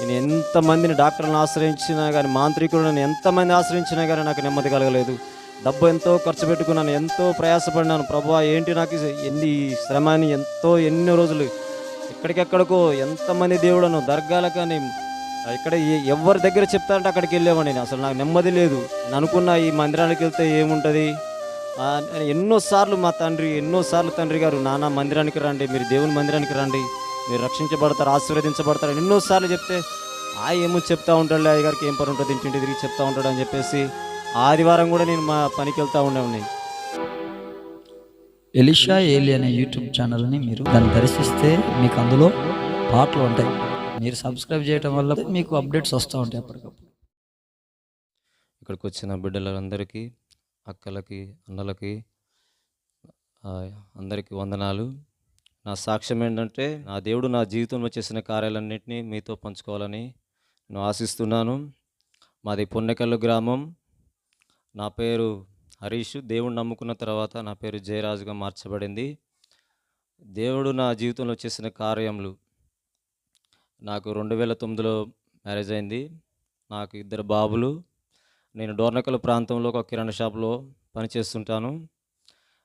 నేను ఎంతమందిని డాక్టర్లను ఆశ్రయించినా కానీ మాంత్రికులను ఎంతమంది ఆశ్రయించినా కానీ నాకు నెమ్మది కలగలేదు. డబ్బు ఎంతో ఖర్చు పెట్టుకున్నాను ఎంతో ప్రయాసపడినాను. ప్రభు ఏంటి నాకు ఎన్ని శ్రమని ఎంతో ఎన్నో రోజులు ఎక్కడికెక్కడికో ఎంతమంది దేవుడను దర్గాల కానీ ఇక్కడ ఎవరి దగ్గర చెప్తారంటే అక్కడికి వెళ్ళేవాడిని నేను. అసలు నాకు నెమ్మది లేదు. నేను అనుకున్న ఈ మందిరానికి వెళ్తే ఏముంటుంది? ఎన్నోసార్లు మా తండ్రి ఎన్నోసార్లు తండ్రి గారు నానా మందిరానికి రండి మీరు దేవుని మందిరానికి రండి. మీరు రక్షించబడతారు ఆశీర్వదించబడతారు. ఎన్నోసార్లు చెప్తే ఆ ఏమో చెప్తా ఉంటాడు అయ్య గారికి ఏం పని ఉంటుంది ఇంటింటి తిరిగి చెప్తా ఉంటాడు అని చెప్పేసి ఆదివారం కూడా నేను మా పనికి వెళ్తా ఉండేవాడిని. ఎలిషా ఏలి అనే యూట్యూబ్ ఛానల్ని మీరు దాన్ని దర్శిస్తే మీకు అందులో పాటలు ఉంటాయి. మీరు సబ్స్క్రైబ్ చేయడం వల్ల మీకు అప్డేట్స్ వస్తూ ఉంటాయి అప్పటికప్పుడు. ఇక్కడికి వచ్చిన బిడ్డలందరికీ అక్కలకి అన్నలకి ఆ, అందరికీ వందనాలు. నా సాక్ష్యం ఏంటంటే నా దేవుడు నా జీవితంలో చేసిన కార్యాలన్నింటినీ మీతో పంచుకోవాలని నేను ఆశిస్తున్నాను. మాది పొన్నెకల్లు గ్రామం. నా పేరు హరీష్. దేవుడు నమ్ముకున్న తర్వాత నా పేరు జయరాజుగా మార్చబడింది. దేవుడు నా జీవితంలో చేసిన కార్యములు నాకు రెండు వేల తొమ్మిదిలో మ్యారేజ్ అయింది. నాకు ఇద్దరు బాబులు. నేను డోర్నకల్ ప్రాంతంలో ఒక కిరాణా షాప్లో పనిచేస్తుంటాను.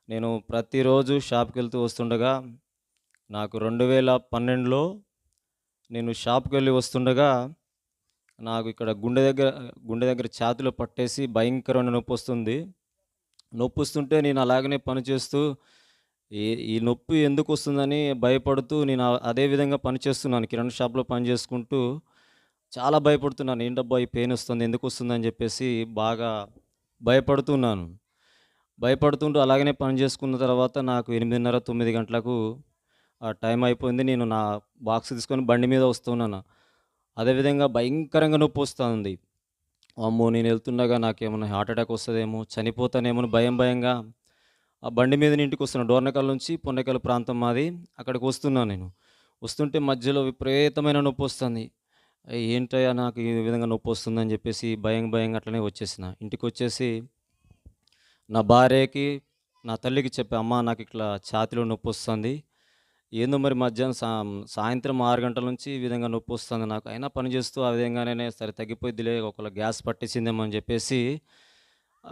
నేను ప్రతిరోజు షాప్కి వెళ్తూ వస్తుండగా నాకు రెండు వేల పన్నెండులో నేను షాప్కి వెళ్ళి వస్తుండగా నాకు ఇక్కడ గుండె దగ్గర గుండె దగ్గర ఛాతిలో పట్టేసి భయంకరమైన నొప్పి వస్తుంది. నొప్పి వస్తుంటే నేను అలాగనే పనిచేస్తూ ఈ ఈ నొప్పి ఎందుకు వస్తుందని భయపడుతూ నేను అదే విధంగా పనిచేస్తున్నాను కిరాణా షాప్లో పని చేసుకుంటూ చాలా భయపడుతున్నాను. ఏంటబ్బా ఈ పెయిన్ వస్తుంది ఎందుకు వస్తుందని చెప్పేసి బాగా భయపడుతున్నాను. భయపడుతుంటూ అలాగనే పని చేసుకున్న తర్వాత నాకు ఎనిమిదిన్నర తొమ్మిది గంటలకు టైం అయిపోయింది నేను నా బాక్స్ తీసుకొని బండి మీద వస్తున్నాను. అదేవిధంగా భయంకరంగా నొప్పి వస్తుంది. అమ్మో నేను వెళ్తుండగా నాకేమైనా హార్ట్ అటాక్ వస్తుందేమో చనిపోతానేమో భయం భయంగా ఆ బండి మీద ఇంటికి వస్తున్నాను డోర్నకల్ నుంచి పొన్నకల్ ప్రాంతం మాది అక్కడికి వస్తున్నాను నేను. వస్తుంటే మధ్యలో విపరీతమైన నొప్పి వస్తుంది. ఏంటయ్యా నాకు ఈ విధంగా నొప్పి వస్తుందని చెప్పేసి భయం భయంగా అట్లనే వచ్చేసిన. ఇంటికి వచ్చేసి నా భార్యకి నా తల్లికి చెప్పి అమ్మ నాకు ఇట్లా ఛాతిలో నొప్పి వస్తుంది. ఏందో మరి మధ్యాహ్నం సా సాయంత్రం ఆరు గంటల నుంచి ఈ విధంగా నొప్పి వస్తుంది నాకు. అయినా పని చేస్తూ ఆ విధంగానే సరే తగ్గిపోయిద్దిలే ఒకళ్ళ గ్యాస్ పట్టేసిందేమో అని చెప్పేసి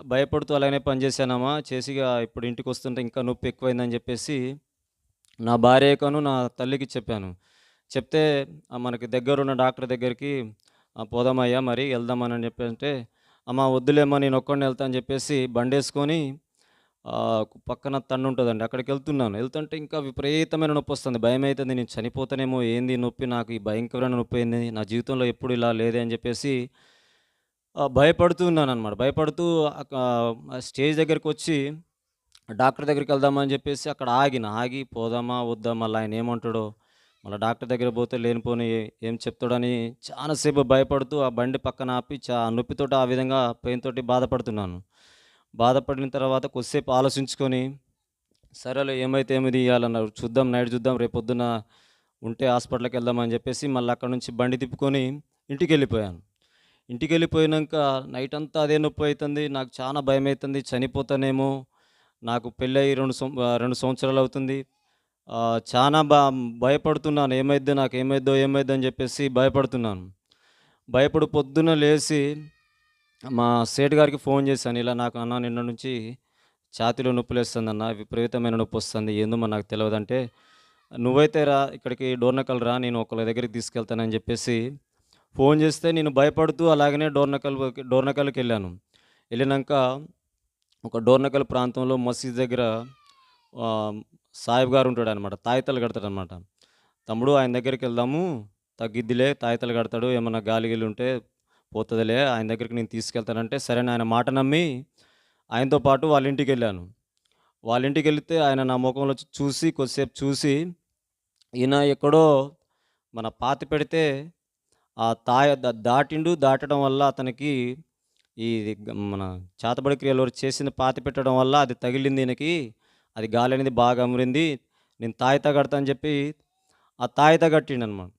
భయపడుతూ అలానే పని చేశానమ్మా. చేసిగా ఇప్పుడు ఇంటికి వస్తుంటే ఇంకా నొప్పి ఎక్కువైందని చెప్పేసి నా భార్యకను నా తల్లికి చెప్పాను. చెప్తే మనకి దగ్గరున్న డాక్టర్ దగ్గరికి పోదామయ్యా మరి వెళ్దామని చెప్పి అంటే అమ్మ వద్దులేమ్మా నేను ఒక్కడిని వెళ్తా అని చెప్పేసి బండేసుకొని పక్కన తన్ను ఉంటుందండి. అక్కడికి వెళ్తున్నాను. వెళ్తుంటే ఇంకా విపరీతమైన నొప్పి వస్తుంది. భయం అవుతుంది నేను చనిపోతానేమో ఏంది నొప్పి? నాకు ఈ భయంకరమైన నొప్పి ఏంది? నా జీవితంలో ఎప్పుడు ఇలా లేదే అని చెప్పేసి భయపడుతూ ఉన్నాను అనమాట భయపడుతూ అక్క- స్టేజ్ దగ్గరికి వచ్చి డాక్టర్ దగ్గరికి వెళ్దామని చెప్పేసి అక్కడ ఆగిన. ఆగి పోదామా వద్దా? మళ్ళీ ఆయన ఏమంటాడో? మళ్ళీ డాక్టర్ దగ్గర పోతే లేనిపోని ఏం చెప్తాడని చాలాసేపు భయపడుతూ ఆ బండి పక్కన ఆపి చా నొప్పితోటి ఆ విధంగా పెయిన్ తోటి బాధపడుతున్నాను. బాధపడిన తర్వాత కొద్దిసేపు ఆలోచించుకొని సరేలే ఏమైతే ఏమి తీయాలన్నారు చూద్దాం నైట్ చూద్దాం రేపు పొద్దున ఉంటే హాస్పిటల్కి వెళ్దామని చెప్పేసి మళ్ళీ అక్కడ నుంచి బండి తిప్పుకొని ఇంటికి వెళ్ళిపోయాను ఇంటికి వెళ్ళిపోయినాక నైట్ అంతా అదే నొప్పి అవుతుంది నాకు చాలా భయం అవుతుంది చనిపోతానేమో నాకు పెళ్ళయి రెండు సం రెండు సంవత్సరాలు అవుతుంది. చాలా బా భయపడుతున్నాను ఏమైద్దో నాకు ఏమైద్దో ఏమైద్దో అని చెప్పేసి భయపడుతున్నాను. భయపడి పొద్దున లేచి మా సేటు గారికి ఫోన్ చేశాను. ఇలా నాకు అన్న నిన్న నుంచి ఛాతీలో నొప్పి వేస్తుంది అన్న విపరీతమైన నొప్పి వస్తుంది. ఏందో నాకు నాకు తెలియదంటే నువ్వైతే రా ఇక్కడికి డోర్నకల్ రా నేను ఒకళ్ళ దగ్గరికి తీసుకెళ్తానని చెప్పేసి ఫోన్ చేస్తే నేను భయపడుతూ అలాగనే డోర్నకల్ డోర్నకల్కి వెళ్ళాను. వెళ్ళినాక ఒక డోర్నకల్ ప్రాంతంలో మసీద్ దగ్గర సాహిబ్ గారు ఉంటాడు అనమాట తాయితలు కడతాడు అనమాట తమ్ముడు ఆయన దగ్గరికి వెళ్దాము తగ్గిద్దిలే తాయితలు కడతాడు ఏమన్నా గాలి ఉంటే పోతుందిలే ఆయన దగ్గరికి నేను తీసుకెళ్తానంటే సరే ఆయన మాట నమ్మి ఆయనతో పాటు వాళ్ళ ఇంటికి వెళ్ళాను. వాళ్ళ ఇంటికి వెళితే ఆయన నా ముఖంలో చూసి కొద్దిసేపు చూసి ఈయన ఎక్కడో మన పాతి పెడితే ఆ తాయ దాటిండు దాటడం వల్ల అతనికి ఈ మన చేతబడి క్రియలు చేసిన పాతి పెట్టడం వల్ల అది తగిలింది ఈయనకి అది గాలి అనేది బాగా అమరింది నేను తాయి తగడతా అని చెప్పి ఆ తాయి కట్టిండు అనమాట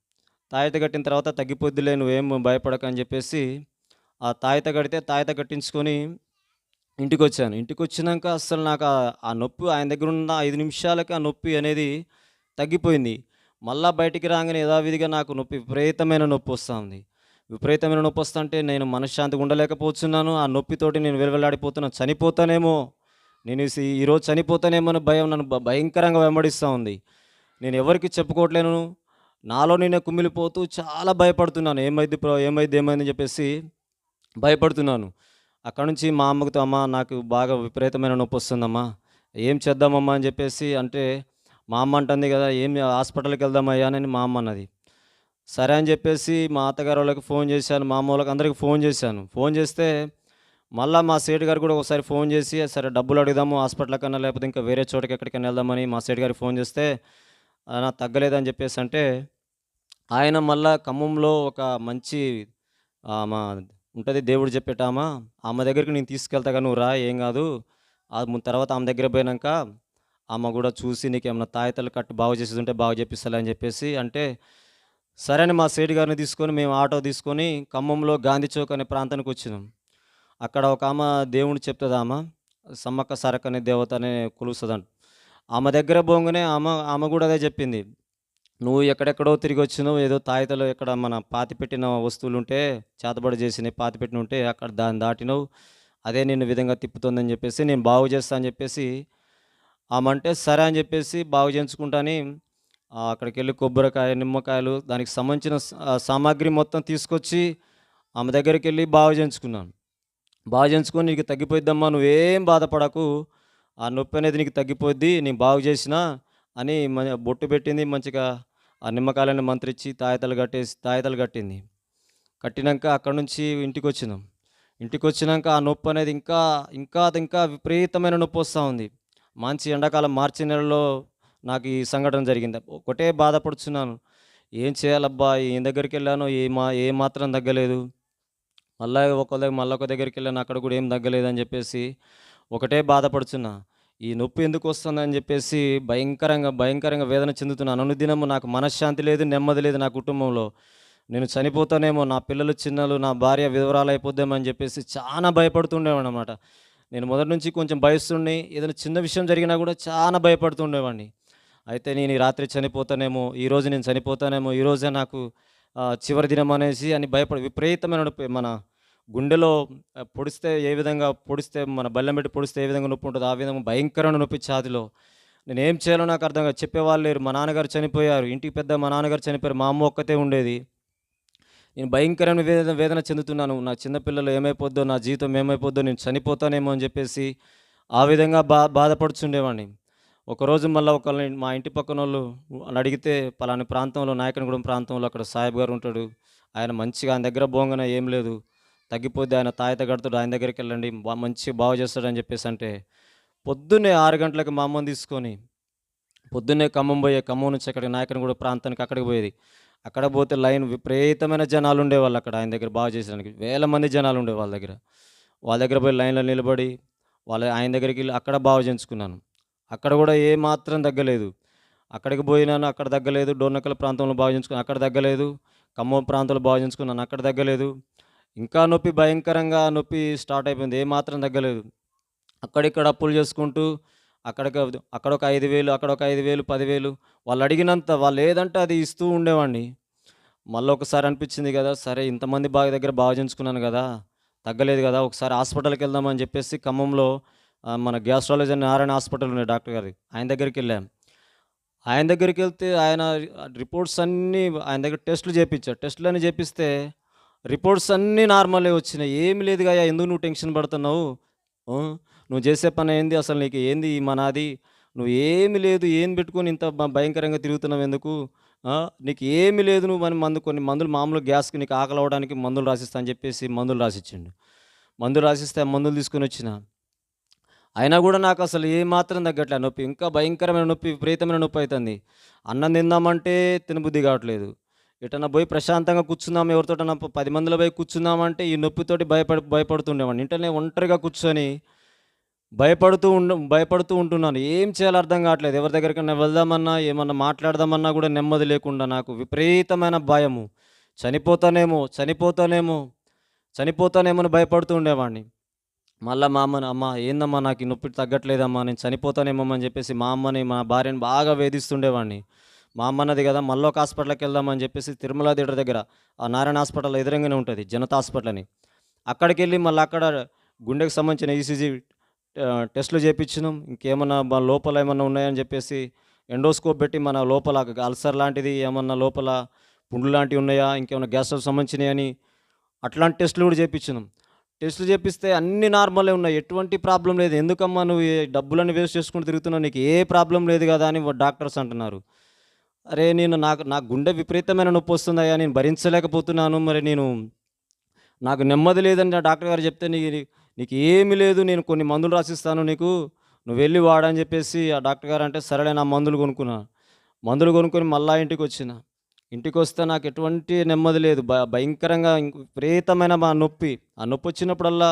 తాయిత కట్టిన తర్వాత తగ్గిపోద్దిలే నువ్వేం భయపడక అని చెప్పేసి ఆ తాయిత కడితే తాయిత కట్టించుకొని ఇంటికి వచ్చాను ఇంటికి వచ్చినాక అసలు నాకు ఆ- నొప్పి ఆయన దగ్గర ఉన్న ఐదు నిమిషాలకి ఆ నొప్పి అనేది తగ్గిపోయింది. మళ్ళా బయటికి రాగానే యథావిధిగా నాకు నొప్పి విపరీతమైన నొప్పి వస్తుంది. విపరీతమైన నొప్పి వస్తుంటే నేను మనశ్శాంతిగా ఉండలేకపోతున్నాను. ఆ నొప్పితోటి నేను వెలువెల్లాడిపోతున్నాను చనిపోతానేమో నేను ఈరోజు చనిపోతానేమో అని భయం నన్ను భ- భయంకరంగా వెంబడిస్తూ ఉంది. నేను ఎవరికి చెప్పుకోవట్లేను. నాలో నేనే కుమిలిపోతూ చాలా భయపడుతున్నాను. ఏమైంది ప్రో ఏమైంది ఏమైంది అని చెప్పేసి భయపడుతున్నాను. అక్కడ నుంచి మా అమ్మతో అమ్మ నాకు బాగా విపరీతమైన నొప్పి వస్తుందమ్మా. ఏం చేద్దామమ్మా? అని చెప్పేసి అంటే మా అమ్మ అంటుంది కదా ఏం హాస్పిటల్కి వెళ్దామయ్యా అని మా అమ్మ అన్నది. సరే అని చెప్పేసి మా అత్తగారు వాళ్ళకి ఫోన్ చేశాను మా అమ్మ వాళ్ళకి అందరికి ఫోన్ చేశాను. ఫోన్ చేస్తే మళ్ళీ మా సేటు గారు కూడా ఒకసారి ఫోన్ చేసి సరే డబ్బులు అడుగుదాము హాస్పిటల్ కన్నా లేకపోతే ఇంకా వేరే చోటకి ఎక్కడికైనా వెళ్దామని మా సేటు గారికి ఫోన్ చేస్తే నా నాకు తగ్గలేదని చెప్పేసి అంటే ఆయన మళ్ళా ఖమ్మంలో ఒక మంచి మా ఉంటుంది దేవుడు చెప్పేటామా ఆమె దగ్గరికి నేను తీసుకెళ్తాగా నువ్వు రా ఏం కాదు. ఆ తర్వాత ఆమె దగ్గర పోయినాక ఆమె కూడా చూసి నీకు ఏమైనా తాయితలు కట్టు బాగు చేసేది ఉంటే బాగు చేపిస్తాలే అని చెప్పేసి అంటే సరే అని మా సేటు గారిని తీసుకొని మేము ఆటో తీసుకొని ఖమ్మంలో గాంధీ చౌక్ అనే ప్రాంతానికి వచ్చినాం. అక్కడ ఒక ఆమె దేవుడు చెప్తుంది ఆమె సమ్మక్క సరక్ అనే దేవత అనే కొలుస్తుందంట. ఆమె దగ్గర పోగానే ఆమె ఆమె కూడా అదే చెప్పింది. నువ్వు ఎక్కడెక్కడో తిరిగి వచ్చినావు ఏదో తాయితలో ఎక్కడ మన పాతి పెట్టిన వస్తువులు ఉంటే చేతబడి చేసినవి పాతి పెట్టిన ఉంటే అక్కడ దాన్ని దాటినావు. అదే నిన్ను విధంగా తిప్పుతుందని చెప్పేసి నేను బాగు చేస్తా అని చెప్పేసి ఆమె అంటే సరే అని చెప్పేసి బాగు చేయించుకుంటాని అక్కడికి వెళ్ళి కొబ్బరికాయ నిమ్మకాయలు దానికి సంబంధించిన సామాగ్రి మొత్తం తీసుకొచ్చి ఆమె దగ్గరికి వెళ్ళి బాగు చేయించుకున్నాను. బాగు చేయించుకొని నీకు తగ్గిపోయిద్దమ్మా నువ్వేం బాధపడకు. ఆ నొప్పి అనేది నీకు తగ్గిపోద్ది నేను బాగు చేసినా అని మ- బొట్టు పెట్టింది మంచిగా ఆ నిమ్మకాయలను మంత్రిచ్చి తాయతలు కట్టేసి తాయతలు కట్టింది. కట్టినాక అక్కడ నుంచి ఇంటికి వచ్చినాం ఇంటికి వచ్చినాక ఆ నొప్పి అనేది ఇంకా ఇంకా ఇంకా విపరీతమైన నొప్పి వస్తూ ఉంది. మంచి ఎండాకాలం మార్చి నెలలో నాకు ఈ సంఘటన జరిగింది. ఒకటే బాధపడుతున్నాను ఏం చేయాలబ్బా? ఏం దగ్గరికి వెళ్ళానో? ఏ మా ఏ మాత్రం తగ్గలేదు. మళ్ళీ ఒక దగ్గర మళ్ళీ ఒక దగ్గరికి వెళ్ళాను. అక్కడ కూడా ఏం తగ్గలేదని చెప్పేసి ఒకటే బాధపడుచున్నా. ఈ నొప్పి ఎందుకు వస్తుందని చెప్పేసి భయంకరంగా భయంకరంగా వేదన చెందుతున్నాను అనుదినము నాకు మనశ్శాంతి లేదు నెమ్మది లేదు నా కుటుంబంలో. నేను చనిపోతానేమో నా పిల్లలు చిన్నలు నా భార్య వివరాలు అయిపోద్దామని చెప్పేసి చాలా భయపడుతుండేవాడు అనమాట నేను మొదటి నుంచి కొంచెం భయస్తుండే ఏదైనా చిన్న విషయం జరిగినా కూడా చాలా భయపడుతుండేవాడిని. అయితే నేను ఈ రాత్రి చనిపోతానేమో ఈ రోజు నేను చనిపోతానేమో ఈ రోజే నాకు చివరి దినం అనేసి అని భయపడి విపరీతమైన నొప్పి మన గుండెలో పొడిస్తే ఏ విధంగా పొడిస్తే మన బల్లెం పెట్టి పొడిస్తే ఏ విధంగా నొప్పి ఉంటుందో ఆ విధంగా భయంకరమైన నొప్పి ఛాతిలో. నేను ఏం చేయాలో నాకు అర్థం కాదు. చెప్పేవాళ్ళు లేరు. మా నాన్నగారు చనిపోయారు. ఇంటికి పెద్ద మా నాన్నగారు చనిపోయారు. మా అమ్మ ఒక్కతే ఉండేది. నేను భయంకరమైన వేదన వేదన చెందుతున్నాను. నా చిన్నపిల్లలు ఏమైపోద్దో నా జీవితం ఏమైపోద్దో నేను చనిపోతానేమో అని చెప్పేసి ఆ విధంగా బా బాధపడుచుండేవాడిని. ఒకరోజు మళ్ళీ ఒకళ్ళని మా ఇంటి పక్కన వాళ్ళు అని అడిగితే పలాని ప్రాంతంలో నాయకనగూడెం ప్రాంతంలో అక్కడ సాహెబ్ గారు ఉంటాడు. ఆయన మంచిగా ఆయన దగ్గర బోంగన ఏం లేదు. తగ్గిపోద్ది. ఆయన తాయత కడుతాడు ఆయన దగ్గరికి వెళ్ళండి మంచి మంచిగా బాగు చేస్తాడని చెప్పేసి అంటే పొద్దున్నే ఆరు గంటలకు మా అమ్మని తీసుకొని పొద్దున్నే ఖమ్మం పోయే ఖమ్మం నుంచి అక్కడికి నాయకనగూడ ప్రాంతానికి అక్కడికి పోయేది. అక్కడ పోతే లైన్ విపరీతమైన జనాలు ఉండేవాళ్ళు అక్కడ ఆయన దగ్గర బాగా చేసడానికి వేల మంది జనాలు ఉండే వాళ్ళ దగ్గర. వాళ్ళ దగ్గర పోయి లైన్లో నిలబడి వాళ్ళ ఆయన దగ్గరికి వెళ్ళి అక్కడ బాగు చేయించుకున్నాను. అక్కడ కూడా ఏ మాత్రం తగ్గలేదు. అక్కడికి పోయినాను అక్కడ తగ్గలేదు. డోర్నకల్ ప్రాంతంలో బాగు చేయించుకున్నాను అక్కడ తగ్గలేదు. ఖమ్మం ప్రాంతంలో బాగు చేయించుకున్నాను అక్కడ తగ్గలేదు. ఇంకా నొప్పి భయంకరంగా నొప్పి స్టార్ట్ అయిపోయింది. ఏ మాత్రం తగ్గలేదు. అక్కడిక్కడ అప్పులు చేసుకుంటూ అక్కడికి అక్కడ ఒక ఐదు వేలు అక్కడ ఒక ఐదు వేలు పదివేలు వాళ్ళు అడిగినంత వాళ్ళు ఏదంటే అది ఇస్తూ ఉండేవాడిని. మళ్ళీ ఒకసారి అనిపించింది కదా సరే ఇంతమంది బాగా దగ్గర బాగా చేయించుకున్నాను కదా తగ్గలేదు కదా ఒకసారి హాస్పిటల్కి వెళ్దామని చెప్పేసి ఖమ్మంలో మన గ్యాస్ట్రాలజీ అని నారాయణ హాస్పిటల్ ఉన్నాయి డాక్టర్ గారి ఆయన దగ్గరికి వెళ్ళాం ఆయన దగ్గరికి వెళ్తే ఆయన రిపోర్ట్స్ అన్నీ ఆయన దగ్గర టెస్టులు చేయించారు టెస్టులు అని చేపిస్తే రిపోర్ట్స్ అన్నీ నార్మలే వచ్చినాయి. ఏమి లేదు కదా ఎందుకు నువ్వు టెన్షన్ పడుతున్నావు? నువ్వు చేసే పని ఏంది? అసలు నీకు ఏంది మనది? నువ్వు ఏమి లేదు ఏం పెట్టుకొని ఇంత భయంకరంగా తిరుగుతున్నావు ఎందుకు? నీకు ఏమి లేదు నువ్వు అని మందు కొన్ని మందులు మామూలు గ్యాస్కి నీకు ఆకలి అవ్వడానికి మందులు రాసిస్తా అని చెప్పేసి మందులు రాసిచ్చిండు. మందులు రాసిస్తే మందులు తీసుకొని వచ్చిన. అయినా కూడా నాకు అసలు ఏ మాత్రం తగ్గట్లే నొప్పి. ఇంకా భయంకరమైన నొప్పి విపరీతమైన నొప్పి అవుతుంది. అన్నం తిందామంటే తినబుద్ధి కావట్లేదు. ఎటన్నా పోయి ప్రశాంతంగా కూర్చుందాం ఎవరితోటన్నా పది మందిలో పోయి కూర్చుందామంటే ఈ నొప్పితోటి భయపడి భయపడుతుండేవాడిని. ఇంటనే ఒంటరిగా కూర్చొని భయపడుతూ ఉండ భయపడుతూ ఉంటున్నాను. ఏం చేయాలో అర్థం కావట్లేదు. ఎవరి దగ్గరికైనా వెళ్దామన్నా ఏమన్నా మాట్లాడదామన్నా కూడా నెమ్మది లేకుండా నాకు విపరీతమైన భయము. చనిపోతానేమో చనిపోతానేమో చనిపోతానేమో అని భయపడుతూ ఉండేవాడిని. మళ్ళీ మా అమ్మని అమ్మ ఏందమ్మా నాకు నొప్పి తగ్గట్లేదమ్మా నేను చనిపోతానేమో అని చెప్పేసి మా అమ్మని మా భార్యని బాగా వేధిస్తుండేవాడిని. మా అమ్మ అన్నది కదా మళ్ళీ ఒక హాస్పిటల్కి వెళ్దామని చెప్పేసి తిరుమల థియేటర్ దగ్గర ఆ నారాయణ హాస్పిటల్ ఎదురంగానే ఉంటుంది జనతా హాస్పిటల్ అని. అక్కడికి వెళ్ళి మళ్ళీ అక్కడ గుండెకి సంబంధించిన ఈసీజీ టెస్టులు చేయించినాం ఇంకేమన్నా మా లోపల ఏమన్నా ఉన్నాయని చెప్పేసి ఎండోస్కోప్ పెట్టి మన లోపల అల్సర్ లాంటిది ఏమన్నా లోపల పుండ్లు లాంటివి ఉన్నాయా ఇంకేమైనా గ్యాస్ట్రల్ సంబంధించినవి అని అట్లాంటి టెస్టులు కూడా చేయించినాం టెస్టులు చేపిస్తే అన్ని నార్మలే ఉన్నాయి ఎటువంటి ప్రాబ్లం లేదు. ఎందుకమ్మా నువ్వు డబ్బులను వేస్ట్ చేసుకుని తిరుగుతున్నావు నీకు ఏ ప్రాబ్లం లేదు కదా అని డాక్టర్స్ అంటున్నారు. అరే నేను నాకు నాకు గుండె విపరీతమైన నొప్పి వస్తుందయ్యా నేను భరించలేకపోతున్నాను. మరి నేను నాకు నెమ్మది లేదని డాక్టర్ గారు చెప్తే నీ నీకు ఏమీ లేదు నేను కొన్ని మందులు రాసిస్తాను నీకు నువ్వు వెళ్ళి వాడని చెప్పేసి ఆ డాక్టర్ గారు అంటే సరేలే నా మందులు కొనుక్కున్నా. మందులు కొనుక్కొని మళ్ళా ఇంటికి వచ్చిన. ఇంటికి వస్తే నాకు ఎటువంటి నెమ్మది లేదు. భయంకరంగా విపరీతమైన మా నొప్పి. ఆ నొప్పి వచ్చినప్పుడల్లా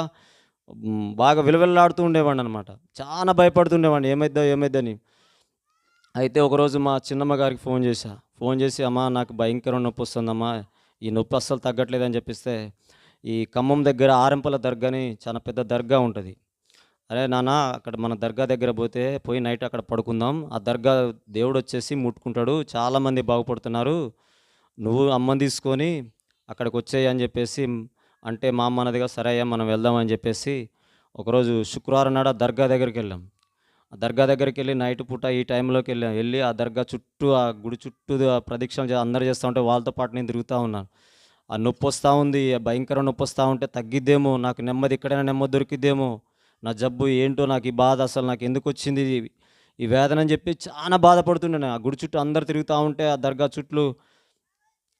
బాగా విలువెల్లాడుతూ ఉండేవాడిని అనమాట చాలా భయపడుతుండేవాడిని ఏమైద్దో ఏమైద్దని. అయితే ఒకరోజు మా చిన్నమ్మ గారికి ఫోన్ చేశా. ఫోన్ చేసి అమ్మా నాకు భయంకర నొప్పి వస్తుందమ్మా. ఈ నొప్పి అస్సలు తగ్గట్లేదని చెప్పిస్తే ఈ ఖమ్మం దగ్గర ఆరెంపల దర్గా అని చాలా పెద్ద దర్గా ఉంటుంది. అరే నాన్న అక్కడ మన దర్గా దగ్గర పోతే పోయి నైట్ అక్కడ పడుకుందాం. ఆ దర్గా దేవుడు వచ్చేసి ముట్టుకుంటాడు. చాలామంది బాగుపడుతున్నారు. నువ్వు అమ్మని తీసుకొని అక్కడికి వచ్చేయి అని చెప్పేసి అంటే మా అమ్మ అన్నదిగా సరే అయ్యా మనం వెళ్దామని చెప్పేసి ఒకరోజు శుక్రవారం నాడు ఆ దర్గా దగ్గరికి వెళ్ళాం. దర్గా దగ్గరికి వెళ్ళి నైట్ పూట ఈ టైంలోకి వెళ్ళి వెళ్ళి ఆ దర్గా చుట్టూ ఆ గుడి చుట్టూ ఆ ప్రదక్షిణ అందరు చేస్తూ ఉంటే వాళ్ళతో పాటు నేను తిరుగుతూ ఉన్నాను ఆ నొప్పి వస్తూ ఉంది భయంకర నొప్పి వస్తూ ఉంటే తగ్గిద్దేమో నాకు నెమ్మది ఎక్కడైనా నెమ్మది దొరికిద్దేమో నా జబ్బు ఏంటో నాకు ఈ బాధ అసలు నాకు ఎందుకు వచ్చింది ఇది? ఈ వేదన అని చెప్పి చాలా బాధపడుతుండే ఆ గుడి చుట్టూ అందరు తిరుగుతూ ఉంటే ఆ దర్గా చుట్టూ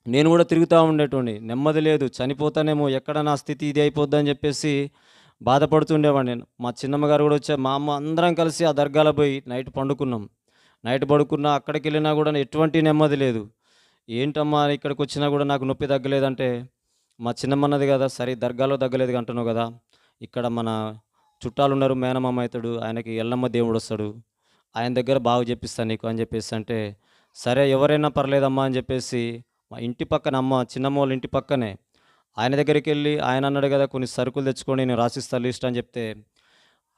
నేను కూడా తిరుగుతూ ఉండేటువంటి నెమ్మది లేదు చనిపోతానేమో ఎక్కడ నా స్థితి ఇది అయిపోద్దని చెప్పేసి బాధపడుతుండేవాడిని నేను. మా చిన్నమ్మ గారు కూడా వచ్చే మా అమ్మ అందరం కలిసి ఆ దర్గాలో పోయి నైట్ పండుకున్నాం. నైట్ పడుకున్నా అక్కడికి వెళ్ళినా కూడా ఎటువంటి నెమ్మది లేదు. ఏంటమ్మా ఇక్కడికి వచ్చినా కూడా నాకు నొప్పి తగ్గలేదంటే మా చిన్నమ్మన్నది కదా సరే దర్గాలో తగ్గలేదు అంటున్నావు కదా ఇక్కడ మన చుట్టాలు ఉన్నారు మేనమామ అవుతాడు ఆయనకి ఎల్లమ్మ దేవుడు వస్తాడు ఆయన దగ్గర బాగా చెప్పిస్తాను నీకు అని చెప్పేసి అంటే సరే ఎవరైనా పర్లేదమ్మా అని చెప్పేసి మా ఇంటి పక్కన అమ్మ చిన్నమ్మ వాళ్ళ ఇంటి పక్కనే ఆయన దగ్గరికి వెళ్ళి ఆయన అన్నాడు కదా కొన్ని సరుకులు తెచ్చుకొని నేను రాసిస్తా లిస్ట్ అని చెప్తే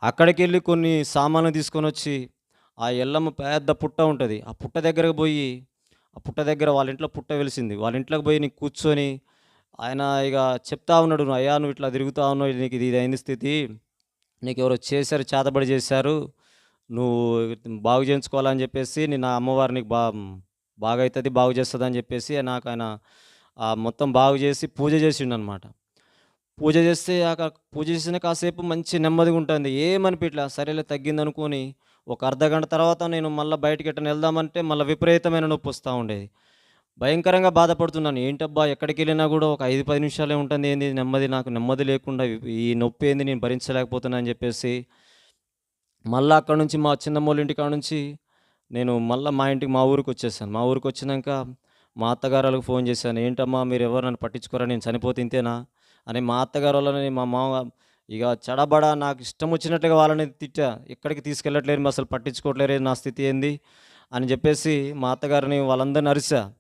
అక్కడికి వెళ్ళి కొన్ని సామాన్లు తీసుకొని వచ్చి ఆ ఎల్లమ్మ పెద్ద పుట్ట ఉంటుంది. ఆ పుట్ట దగ్గరకు పోయి ఆ పుట్ట దగ్గర వాళ్ళ ఇంట్లో పుట్ట వెలిసింది. వాళ్ళ ఇంట్లోకి పోయి నీకు కూర్చొని ఆయన ఇక చెప్తా ఉన్నాడు "నువ్వు అయ్యా నువ్వు ఇట్లా తిరుగుతా ఉన్నావు నీకు ఇది అయిన స్థితి. నీకు ఎవరో చేశారు చేతబడి చేశారు. నువ్వు బాగు చేయించుకోవాలని చెప్పేసి నేను నా అమ్మవారు నీకు బా బాగా అవుతుంది బాగు చేస్తుంది అని చెప్పేసి నాకు ఆయన మొత్తం బాగు చేసి పూజ చేసిండు అనమాట పూజ చేస్తే అక్కడ పూజ చేసిన కాసేపు మంచి నెమ్మదిగా ఉంటుంది. ఏమనిపిట్లా? సరేలే తగ్గింది అనుకొని ఒక అర్ధ గంట తర్వాత నేను మళ్ళీ బయటకి ఎట్టని వెళ్దామంటే మళ్ళీ విపరీతమైన నొప్పి వస్తూ ఉండేది. భయంకరంగా బాధపడుతున్నాను. ఏంటబ్బా ఎక్కడికి వెళ్ళినా కూడా ఒక ఐదు పది నిమిషాలే ఉంటుంది. ఏంది నెమ్మది? నాకు నెమ్మది లేకుండా ఈ నొప్పి ఏంది? నేను భరించలేకపోతున్నా అని చెప్పేసి మళ్ళీ అక్కడ నుంచి మా చిన్నమ్మోళ్ళ ఇంటి కాడ నుంచి నేను మళ్ళీ మా ఇంటికి మా ఊరికి వచ్చేసాను. మా ఊరికి వచ్చినాక మా అత్తగారు వాళ్ళకి ఫోన్ చేశాను. ఏంటమ్మా మీరు ఎవరు నన్ను పట్టించుకోరా? నేను చనిపోతే ఇంతేనా? అని మా అత్తగారు వాళ్ళని మా మామ ఇక చడబడ నాకు ఇష్టం వచ్చినట్టుగా వాళ్ళని తిట్టా. ఎక్కడికి తీసుకెళ్ళట్లేరు అసలు పట్టించుకోవట్లేరు నా స్థితి ఏంది? అని చెప్పేసి మా అత్తగారిని వాళ్ళందరిని అరిసా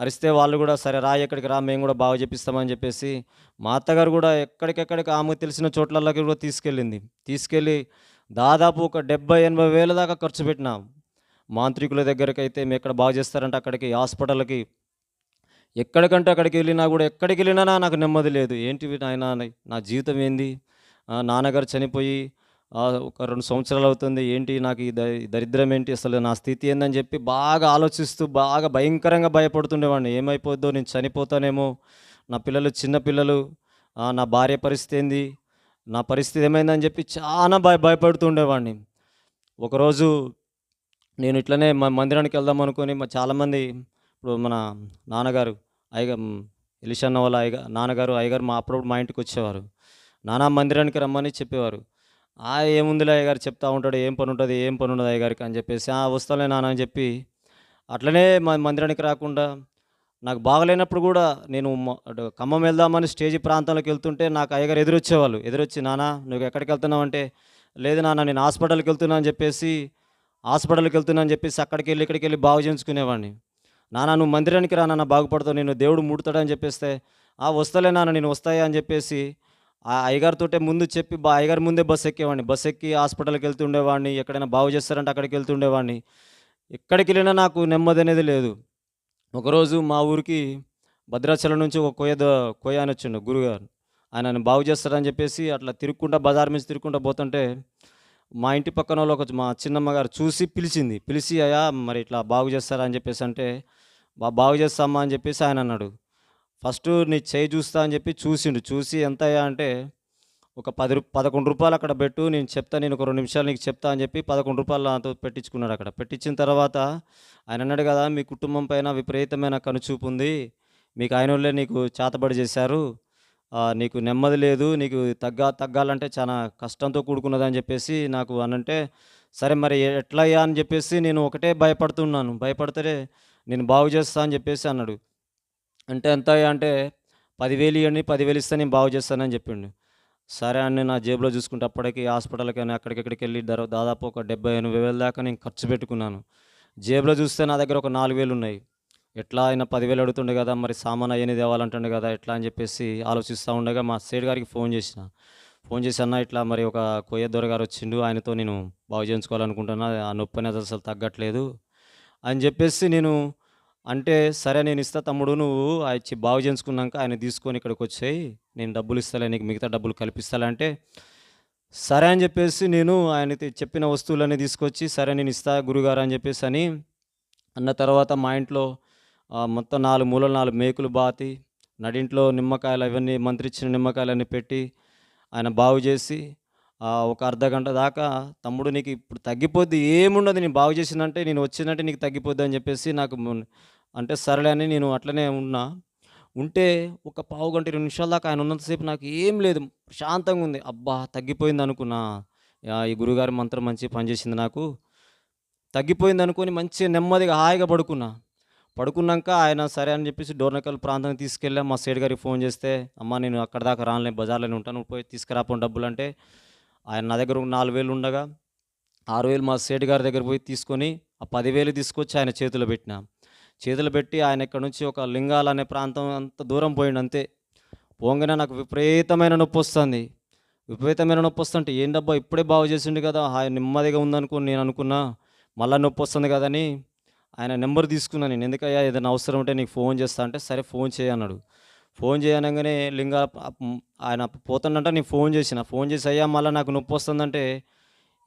అరిస్తే వాళ్ళు కూడా సరే రా ఎక్కడికి రా మేము కూడా బాగా చెప్పిస్తామని చెప్పేసి మా అత్తగారు కూడా ఎక్కడికెక్కడికి ఆమెకు తెలిసిన చోట్లకి కూడా తీసుకెళ్ళింది. తీసుకెళ్ళి దాదాపు ఒక డెబ్బై ఎనభై వేల దాకా ఖర్చు పెట్టినాం. మాంత్రికుల దగ్గరికి అయితే మేము ఎక్కడ బాగా చేస్తారంటే అక్కడికి హాస్పిటల్కి. ఎక్కడికంటే అక్కడికి వెళ్ళినా కూడా ఎక్కడికి వెళ్ళినా నాకు నెమ్మది లేదు. ఏంటి నాయన నా జీవితం ఏంది? నాన్నగారు చనిపోయి ఒక రెండు సంవత్సరాలు అవుతుంది. ఏంటి నాకు ఈ దరిద్రం ఏంటి? అసలు నా స్థితి ఏందని చెప్పి బాగా ఆలోచిస్తూ బాగా భయంకరంగా భయపడుతుండేవాడిని. ఏమైపోద్దో? నేను చనిపోతానేమో. నా పిల్లలు చిన్న పిల్లలు. నా భార్య పరిస్థితి ఏంది? నా పరిస్థితి ఏమైందని చెప్పి చాలా భయ భయపడుతుండేవాడిని. ఒకరోజు నేను ఇట్లనే మా మందిరానికి వెళ్దాం అనుకొని మా చాలామంది ఇప్పుడు మన నాన్నగారు అయ్య ఎలిషన్న వాళ్ళ అయ్యగా నాన్నగారు అయ్యగారు మా అప్పుడప్పుడు మా ఇంటికి వచ్చేవారు. నానా మందిరానికి రమ్మని చెప్పేవారు. ఆ ఏముందిలే అయ్యగారు చెప్తా ఉంటాడు ఏం పని ఉంటుంది ఏం పని ఉండదు అయ్యగారికి అని చెప్పేసి ఆ వస్తాలే నాన్న అని చెప్పి అట్లనే మా మందిరానికి రాకుండా నాకు బాగలేనప్పుడు కూడా నేను అటు ఖమ్మం వెళ్దామని స్టేజ్ ప్రాంతంలోకి వెళ్తుంటే నాకు అయ్యగారు ఎదురొచ్చేవాళ్ళు. ఎదురొచ్చి నానా నువ్వు ఎక్కడికి వెళ్తున్నావు? అంటే లేదు నాన్న నేను హాస్పిటల్కి వెళ్తున్నా అని చెప్పేసి హాస్పిటల్కి వెళ్తున్నా అని చెప్పేసి అక్కడికి వెళ్ళి ఇక్కడికి వెళ్ళి బాగు చేయించుకునేవాడిని. నాన్న నువ్వు మందిరానికి రా నాన్న బాగుపడతావు. నేను దేవుడు ముడతాడని చెప్పేస్తే ఆ వస్తలే నాన్న నేను వస్తాయా? అని చెప్పేసి ఆ అయ్యగారితోటే ముందు చెప్పి బా అయ్యగారి ముందే బస్ ఎక్కేవాడిని. బస్ ఎక్కి హాస్పిటల్కి వెళ్తుండేవాడిని ఎక్కడైనా బాగు చేస్తారంటే అక్కడికి వెళ్తుండేవాడిని ఎక్కడికి వెళ్ళినా నాకు నెమ్మది అనేది లేదు. ఒకరోజు మా ఊరికి భద్రాచలం నుంచి ఒక కొయ్య ద- కొయ్య అని వచ్చిండు గురుగారు. ఆయన బాగు చేస్తారని చెప్పేసి అట్లా తిరుక్కుంటా బజార్ మీద తిరుక్కుంటా పోతుంటే మా ఇంటి పక్కన వాళ్ళు ఒక మా చిన్నమ్మ గారు చూసి పిలిచింది. పిలిచి అయ్యా మరి ఇట్లా బాగు చేస్తారా? అని చెప్పేసి అంటే బాగు చేస్తామా? అని చెప్పేసి ఆయన అన్నాడు. ఫస్ట్ నీ చేయి చూస్తా అని చెప్పి చూసిండు. చూసి ఎంత అయ్యా అంటే ఒక పది రూ పదకొండు రూపాయలు అక్కడ పెట్టు నేను చెప్తా నేను ఒక రెండు నిమిషాలు నీకు చెప్తా అని చెప్పి పదకొండు రూపాయలు నాతో పెట్టించుకున్నాడు అక్కడ. పెట్టించిన తర్వాత ఆయన అన్నాడు కదా మీ కుటుంబం పైన విపరీతమైన కనుచూపు ఉంది. మీకు ఆయన వాళ్ళే నీకు చేతబడి చేశారు. నీకు నెమ్మది లేదు నీకు తగ్గ తగ్గాలంటే చాలా కష్టంతో కూడుకున్నదని చెప్పేసి నాకు అనంటే సరే మరి ఎట్లా అయ్యా అని చెప్పేసి నేను ఒకటే భయపడుతున్నాను. భయపడితే నేను బాగు చేస్తా అని చెప్పేసి అన్నాడు. అంటే ఎంత అయ్యా అంటే పదివేలు ఇవ్వండి పదివేలు ఇస్తే నేను బాగు చేస్తానని చెప్పిండు. సరే అని నా జేబులో చూసుకుంటే అప్పటికి హాస్పిటల్కి అని అక్కడికి వెళ్ళి దర- దాదాపు ఒక డెబ్బై ఎనభై వేల దాకా నేను ఖర్చు పెట్టుకున్నాను. జేబులో చూస్తే నా దగ్గర ఒక నాలుగు వేలు ఉన్నాయి. ఎట్లా ఆయన పదివేలు అడుగుతుండే కదా మరి సామాన్ అయ్యని తేవాలంటుండే కదా ఎట్లా అని చెప్పేసి ఆలోచిస్తూ ఉండగా మా సేడ్ గారికి ఫోన్ చేసిన. ఫోన్ చేసి అన్న ఇట్లా మరి ఒక కొయ్య దొరగారు వచ్చిండు ఆయనతో నేను బాగు చేయించుకోవాలనుకుంటున్నా ఆ నొప్పి అనేది అసలు తగ్గట్లేదు అని చెప్పేసి నేను అంటే సరే నేను ఇస్తా తమ్ముడు నువ్వు ఆ ఇచ్చి బాగు చేయించుకున్నాక ఆయన తీసుకొని ఇక్కడికి వచ్చాయి నేను డబ్బులు ఇస్తాలే నీకు మిగతా డబ్బులు కల్పిస్తాలే అంటే సరే అని చెప్పేసి నేను ఆయన చెప్పిన వస్తువులన్నీ తీసుకొచ్చి సరే నేను ఇస్తా గురుగారు అని చెప్పేసి అని అన్న తర్వాత మా ఇంట్లో మొత్తం నాలుగు మూలలు నాలుగు మేకులు బాతి నడింట్లో నిమ్మకాయలు అవన్నీ మంత్రిచ్చిన నిమ్మకాయలన్నీ పెట్టి ఆయన బాగు చేసి ఒక అర్ధ గంట దాకా తమ్ముడు నీకు ఇప్పుడు తగ్గిపోద్ది ఏముండదు నేను బాగు చేసిందంటే నేను వచ్చిందంటే నీకు తగ్గిపోద్ది అని చెప్పేసి నాకు అంటే సరేలే అని నేను అట్లనే ఉన్నా. ఉంటే ఒక పావు గంట ఇరవై నిమిషాల దాకా ఆయన ఉన్నంతసేపు నాకు ఏం లేదు ప్రశాంతంగా ఉంది. అబ్బా తగ్గిపోయింది అనుకున్నా. ఈ గురుగారి మంత్రం మంచి పనిచేసింది నాకు. తగ్గిపోయింది అనుకొని మంచిగా నెమ్మదిగా హాయిగా పడుకున్నా. పడుకున్నాక ఆయన సరే అని చెప్పేసి డోర్నకల్ ప్రాంతానికి తీసుకెళ్ళా మా సైడ్ గారికి ఫోన్ చేస్తే అమ్మ నేను అక్కడ దాకా రానులే బజార్లోనే ఉంటాను నువ్వు పోయి తీసుకురాపోండి డబ్బులు అంటే ఆయన నా దగ్గర నాలుగు వేలు ఉండగా ఆరు వేలు మా సేటు గారి దగ్గర పోయి తీసుకొని ఆ పదివేలు తీసుకొచ్చి ఆయన చేతిలో పెట్టిన. చేతులు పెట్టి ఆయన ఇక్కడ నుంచి ఒక లింగాల అనే ప్రాంతం అంత దూరం పోయిండు అంతే. పోగానే నాకు విపరీతమైన నొప్పి వస్తుంది. విపరీతమైన నొప్పి వస్తుంటే ఏం డబ్బా ఇప్పుడే బాగు చేసిండు కదా ఆయన నెమ్మదిగా ఉందనుకుని నేను అనుకున్నా మళ్ళీ నొప్పి వస్తుంది కదని ఆయన నెంబర్ తీసుకున్నాను నేను. ఎందుకయ్యా? ఏదైనా అవసరం ఉంటే నీకు ఫోన్ చేస్తా అంటే సరే ఫోన్ చేయన్నాడు ఫోన్ చేయనగానే లింగా ఆయన పోతుండంటే నేను ఫోన్ చేసిన. ఫోన్ చేసి అయ్యా మళ్ళీ నాకు నొప్పి వస్తుందంటే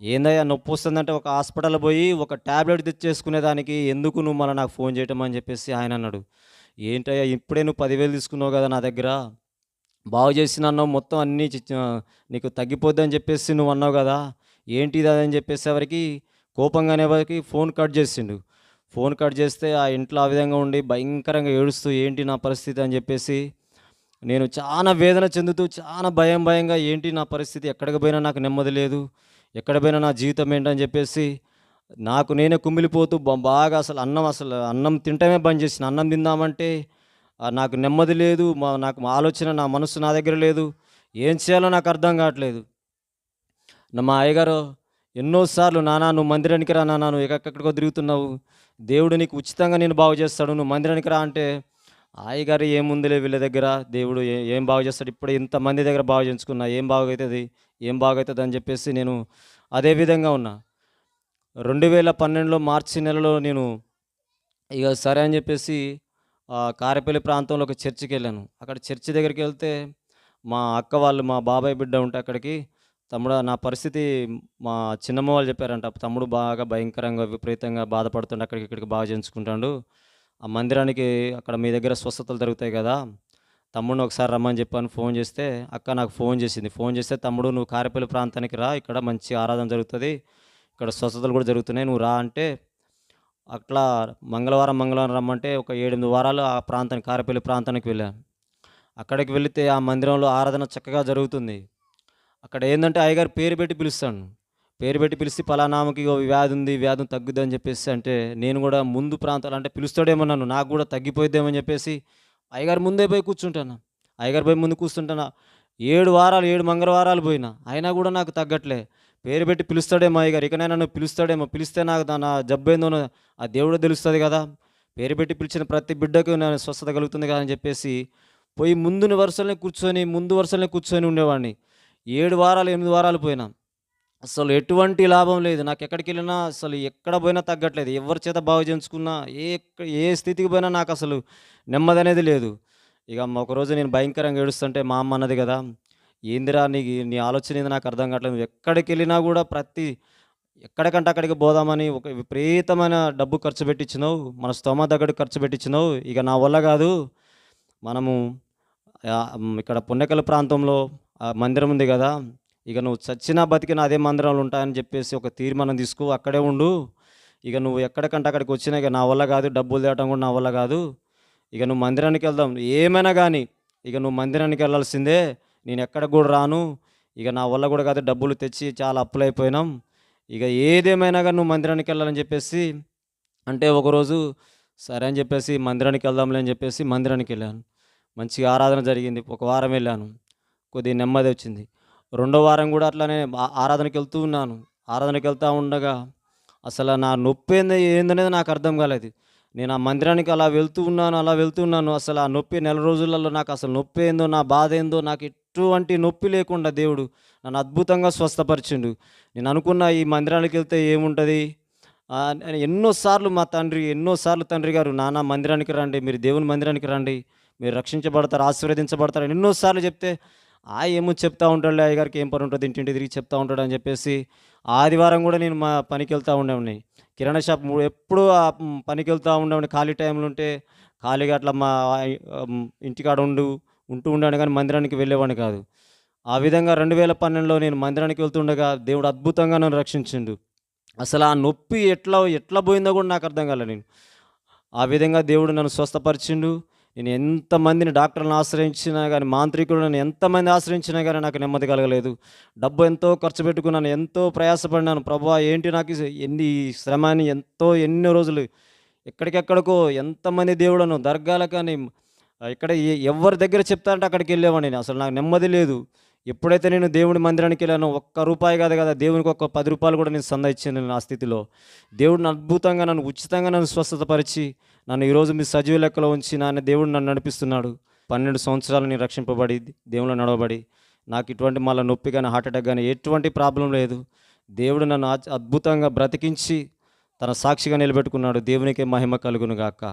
ఏందయ్యా? నొప్పి వస్తుందంటే ఒక హాస్పిటల్ పోయి ఒక ట్యాబ్లెట్ తెచ్చేసుకునేదానికి ఎందుకు నువ్వు మళ్ళీ నాకు ఫోన్ చేయటం అని చెప్పేసి ఆయన అన్నాడు. ఏంటయ్యా? ఇప్పుడే నువ్వు పదివేలు తీసుకున్నావు కదా నా దగ్గర. బాగు చేసిన అన్నావు మొత్తం అన్నీ నీకు తగ్గిపోద్ది అని చెప్పేసి నువ్వు అన్నావు కదా. ఏంటిది అది? అని చెప్పేసేవరికి కోపంగానే వారికి ఫోన్ కట్ చేసిండు. ఫోన్ కట్ చేస్తే ఆ ఇంట్లో ఆ విధంగా ఉండి భయంకరంగా ఏడుస్తూ ఏంటి నా పరిస్థితి? అని చెప్పేసి నేను చాలా వేదన చెందుతూ చాలా భయం భయంగా ఏంటి నా పరిస్థితి? ఎక్కడికి పోయినా నాకు నెమ్మది లేదు. ఎక్కడ పోయినా నా జీవితం ఏంటని చెప్పేసి నాకు నేనే కుమిలిపోతూ బాగా అసలు అన్నం అసలు అన్నం తింటమే బంద్ చేసిన. అన్నం తిందామంటే నాకు నెమ్మది లేదు. మా నాకు మా ఆలోచన నా మనసు నా దగ్గర లేదు. ఏం చేయాలో నాకు అర్థం కావట్లేదు. నా మా అయ్యగారు ఎన్నోసార్లు నానా నువ్వు మందిరానికి రా నానా నువ్వు ఎక్కడెక్కడికో తిరుగుతున్నావు. దేవుడు నీకు ఉచితంగా నేను బాగు చేస్తాడు నువ్వు మందిరానికి రా అంటే ఆయగారు ఏముందిలే వీళ్ళ దగ్గర? దేవుడు ఏం బాగు చేస్తాడు? ఇప్పుడు ఇంతమంది దగ్గర బాగు చేయించుకున్నా ఏం బాగవుతుంది? ఏం బాగవుతుంది? అని చెప్పేసి నేను అదే విధంగా ఉన్నా. రెండు వేల పన్నెండులో మార్చి నెలలో నేను ఇక సరే అని చెప్పేసి కారేపల్లి ప్రాంతంలో ఒక చర్చికి వెళ్ళాను అక్కడ చర్చి దగ్గరికి వెళ్తే మా అక్క వాళ్ళు మా బాబాయ్ బిడ్డ ఉంటే అక్కడికి తమ్ముడు నా పరిస్థితి మా చిన్నమ్మ వాళ్ళు చెప్పారంట తమ్ముడు బాగా భయంకరంగా విపరీతంగా బాధపడుతుండే అక్కడికి ఇక్కడికి బాగా చేయించుకుంటాడు. ఆ మందిరానికి అక్కడ మీ దగ్గర స్వస్థతలు జరుగుతాయి కదా తమ్ముడిని ఒకసారి రమ్మని చెప్పాను ఫోన్ చేస్తే అక్క నాకు ఫోన్ చేసింది. ఫోన్ చేస్తే తమ్ముడు నువ్వు కారేపల్లి ప్రాంతానికి రా ఇక్కడ మంచి ఆరాధన జరుగుతుంది. ఇక్కడ స్వస్థతలు కూడా జరుగుతున్నాయి నువ్వు రా అంటే అట్లా మంగళవారం మంగళవారం రమ్మంటే ఒక ఏడెనిమిది వారాలు ఆ ప్రాంతానికి కారేపల్లి ప్రాంతానికి వెళ్ళాను అక్కడికి వెళితే ఆ మందిరంలో ఆరాధన చక్కగా జరుగుతుంది. అక్కడ ఏంటంటే అయ్యగారు పేరు పెట్టి పిలుస్తాను పేరు పెట్టి పిలిచి పలానామకి వ్యాధి ఉంది వ్యాధి తగ్గుద్ది అని చెప్పేసి అంటే నేను కూడా ముందు ప్రాంతాలు అంటే పిలుస్తాడేమో నన్ను నాకు కూడా తగ్గిపోయిద్దేమని చెప్పేసి అయ్యగారు ముందే పోయి కూర్చుంటాను. అయ్యగారు పోయి ముందు కూర్చుంటాను. ఏడు వారాలు ఏడు మంగళవారాలు పోయినా అయినా కూడా నాకు తగ్గట్లే. పేరు పెట్టి పిలుస్తాడేమో అయ్యగారు. ఇకనైనా నన్ను పిలుస్తాడేమో. పిలిస్తే నాకు నా జబ్బు ఏందో ఆ దేవుడు తెలుస్తుంది కదా. పేరు పెట్టి పిలిచిన ప్రతి బిడ్డకు నేను స్వస్థత కలుగుతుంది కదా అని చెప్పేసి పోయి ముందుని వరుసలనే కూర్చొని ముందు వరుసలనే కూర్చొని ఉండేవాడిని. ఏడు వారాలు ఎనిమిది వారాలు పోయినా. అసలు ఎటువంటి లాభం లేదు. నాకు ఎక్కడికి వెళ్ళినా అసలు ఎక్కడ పోయినా తగ్గట్లేదు. ఎవరి చేత బాగు చేయించుకున్నా ఏ ఏ స్థితికి పోయినా నాకు అసలు నెమ్మది అనేది లేదు. ఇక ఒకరోజు నేను భయంకరంగా ఏడుస్తుంటే మా అమ్మ అన్నది కదా ఏందిరా నీ నీ ఆలోచన ఏంది? నాకు అర్థం కావట్లేదు. ఎక్కడికి వెళ్ళినా కూడా ప్రతి ఎక్కడికంటే అక్కడికి పోదామని ఒక విపరీతమైన డబ్బు ఖర్చు పెట్టించినావు. మన స్తోమ దగ్గరకు ఖర్చు పెట్టించినావు. ఇక నా వల్ల కాదు. మనము ఇక్కడ పుణ్యకల ప్రాంతంలో ఆ మందిరం ఉంది కదా ఇక నువ్వు చచ్చినా బతికినా అదే మందిరాలు ఉంటాయని చెప్పేసి ఒక తీర్మానం తీసుకో అక్కడే ఉండు. ఇక నువ్వు ఎక్కడికంటే అక్కడికి వచ్చినా ఇక నా వల్ల కాదు డబ్బులు తేవటం కూడా నా వల్ల కాదు. ఇక నువ్వు మందిరానికి వెళ్దాం. ఏమైనా కానీ ఇక నువ్వు మందిరానికి వెళ్ళాల్సిందే నేను ఎక్కడికి కూడా రాను. ఇక నా వల్ల కూడా కాదు డబ్బులు తెచ్చి చాలా అప్పులైపోయినాం ఇక ఏదేమైనా కానీ నువ్వు మందిరానికి వెళ్ళాలని చెప్పేసి అంటే ఒకరోజు సరే అని చెప్పేసి మందిరానికి వెళ్దాంలే అని చెప్పేసి మందిరానికి వెళ్ళాను. మంచిగా ఆరాధన జరిగింది. ఒక వారం వెళ్ళాను. కొద్దిగా నెమ్మది వచ్చింది. రెండో వారం కూడా అట్లానే ఆ- ఆరాధనకి వెళ్తూ ఉన్నాను. ఆరాధనకి వెళ్తూ ఉండగా అసలు నా నొప్పి ఏంది ఏందనేది నాకు అర్థం కాలేదు. నేను ఆ మందిరానికి అలా వెళ్తూ ఉన్నాను అలా వెళ్తూ ఉన్నాను. అసలు ఆ నొప్పి నెల రోజులలో నాకు అసలు నొప్పి ఏందో నా బాధ ఏందో నాకు ఎటువంటి నొప్పి లేకుండా దేవుడు నన్ను అద్భుతంగా స్వస్థపరిచిండు. నేను అనుకున్న ఈ మందిరానికి వెళ్తే ఏముంటుంది? ఎన్నోసార్లు మా తండ్రి ఎన్నోసార్లు తండ్రి గారు నాన్న మందిరానికి రండి మీరు దేవుని మందిరానికి రండి. మీరు రక్షించబడతారు ఆశీర్వదించబడతారు ఎన్నోసార్లు చెప్తే ఆ ఏమో చెప్తా ఉంటాడు అయ్యగారికి ఏం పని ఉంటుంది ఇంటింటి తిరిగి చెప్తా ఉంటాడు అని చెప్పేసి ఆదివారం కూడా నేను మా పనికి వెళ్తూ ఉండేవాడిని. కిరాణా షాప్ ఎప్పుడు ఎప్పుడూ ఆ పనికి వెళ్తూ ఉండేవాడిని. ఖాళీ టైంలో ఉంటే ఖాళీగా అట్లా మా ఇంటికాడ ఉండు ఉంటూ ఉండాను కానీ మందిరానికి వెళ్ళేవాడిని కాదు. ఆ విధంగా రెండు వేల పన్నెండులో నేను మందిరానికి వెళ్తుండగా దేవుడు అద్భుతంగా నన్ను రక్షించిండు. అసలు ఆ నొప్పి ఎట్లా ఎట్లా పోయిందో కూడా నాకు అర్థం కాలే నేను. ఆ విధంగా దేవుడు నన్ను స్వస్థపరిచిండు. నేను ఎంతమందిని డాక్టర్లను ఆశ్రయించినా కానీ మాంత్రికులను ఎంతమంది ఆశ్రయించినా కానీ నాకు నెమ్మది కలగలేదు. డబ్బు ఎంతో ఖర్చు పెట్టుకున్నాను ఎంతో ప్రయాసపడినాను. ప్రభా ఏంటి నాకు ఎన్ని శ్రమని ఎంతో ఎన్నో రోజులు ఎక్కడికెక్కడికో ఎంతమంది దేవుడను దర్గాల కానీ ఇక్కడ ఎవరి దగ్గర చెప్తా అంటే అక్కడికి వెళ్ళేవాడిని నేను. అసలు నాకు నెమ్మది లేదు. ఎప్పుడైతే నేను దేవుడి మందిరానికి వెళ్ళానో ఒక్క రూపాయి కాదు కదా దేవునికి ఒక్క పది రూపాయలు కూడా నేను సంద ఇచ్చాను నా స్థితిలో. దేవుడిని అద్భుతంగా నన్ను ఉచితంగా నన్ను స్వస్థతపరిచి నన్ను ఈరోజు మీ సజీవ లెక్కలో ఉంచి నాన్న దేవుడు నన్ను నడిపిస్తున్నాడు. పన్నెండు సంవత్సరాలు నేను రక్షింపబడి దేవుళ్ళు నడవబడి నాకు ఇటువంటి మళ్ళీ నొప్పి కానీ హార్ట్అటాక్ కానీ ఎటువంటి ప్రాబ్లం లేదు. దేవుడు నన్ను అద్భుతంగా బ్రతికించి తన సాక్షిగా నిలబెట్టుకున్నాడు. దేవునికే మహిమ కలుగును గాక.